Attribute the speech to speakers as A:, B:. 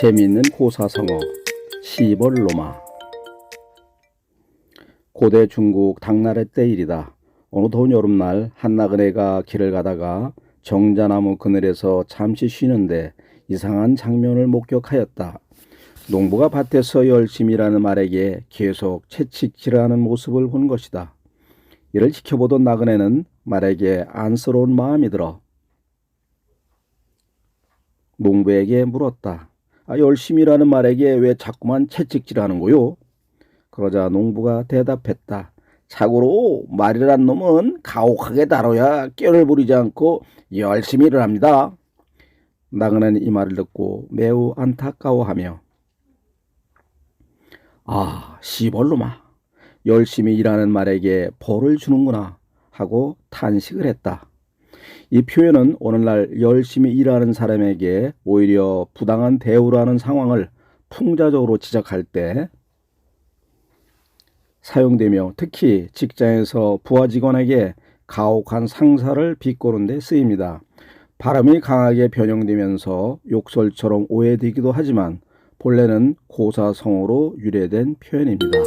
A: 재미있는 고사성어 시벌로마 고대 중국 당나라 때 일이다. 어느 더운 여름날 한나그네가 길을 가다가 정자나무 그늘에서 잠시 쉬는데 이상한 장면을 목격하였다. 농부가 밭에서 열심히 일하는 말에게 계속 채찍질하는 모습을 본 것이다. 이를 지켜보던 나그네는 말에게 안쓰러운 마음이 들어 농부에게 물었다. 아, 열심히 일하는 말에게 왜 자꾸만 채찍질하는 거요? 그러자 농부가 대답했다. 자고로 말이란 놈은 가혹하게 다뤄야 꾀를 부리지 않고 열심히 일을 합니다. 나그네는 이 말을 듣고 매우 안타까워하며 아, 시벌로마. 열심히 일하는 말에게 벌을 주는구나 하고 탄식을 했다. 이 표현은 오늘날 열심히 일하는 사람에게 오히려 부당한 대우라는 상황을 풍자적으로 지적할 때 사용되며 특히 직장에서 부하 직원에게 가혹한 상사를 비꼬는 데 쓰입니다. 발음이 강하게 변형되면서 욕설처럼 오해되기도 하지만 본래는 고사성어로 유래된 표현입니다.